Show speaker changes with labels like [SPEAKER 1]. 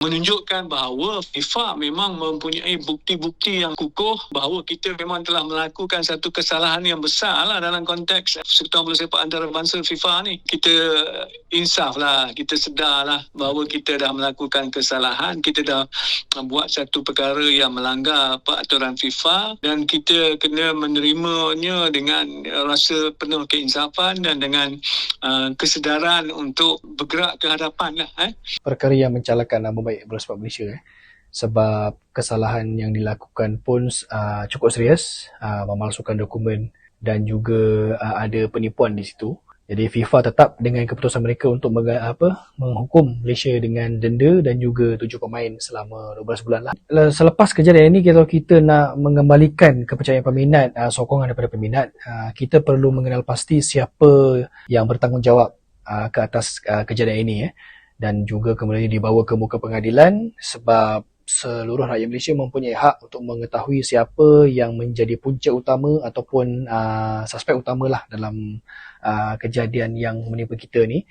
[SPEAKER 1] menunjukkan bahawa FIFA memang mempunyai bukti-bukti yang kukuh bahawa kita memang telah melakukan satu kesalahan yang besar lah dalam konteks Persekutuan Bola Sepak Antarabangsa FIFA ni. Kita insaf lah, kita sedar lah bahawa kita dah melakukan kesalahan, kita dah buat satu perkara yang melanggar peraturan FIFA dan kita kena menerimanya dengan rasa penuh keinsafan dan dengan uh, kesedaran untuk bergerak ke hadapan lah. Eh.
[SPEAKER 2] perkara yang mencalakan nama baik bola sepak Malaysia eh. Sebab kesalahan yang dilakukan pun uh, cukup serius, uh, memalsukan dokumen dan juga uh, ada penipuan di situ. Jadi FIFA tetap dengan keputusan mereka untuk meng, apa menghukum Malaysia dengan denda dan juga tujuh pemain selama 12 bulan lah. Selepas kejadian ini kalau kita nak mengembalikan kepercayaan peminat, uh, sokongan daripada peminat, uh, kita perlu mengenal pasti siapa yang bertanggungjawab uh, ke atas uh, kejadian ini eh dan juga kemudian dibawa ke muka pengadilan sebab seluruh rakyat Malaysia mempunyai hak untuk mengetahui siapa yang menjadi punca utama ataupun uh, suspek utama lah dalam uh, kejadian yang menimpa kita ni.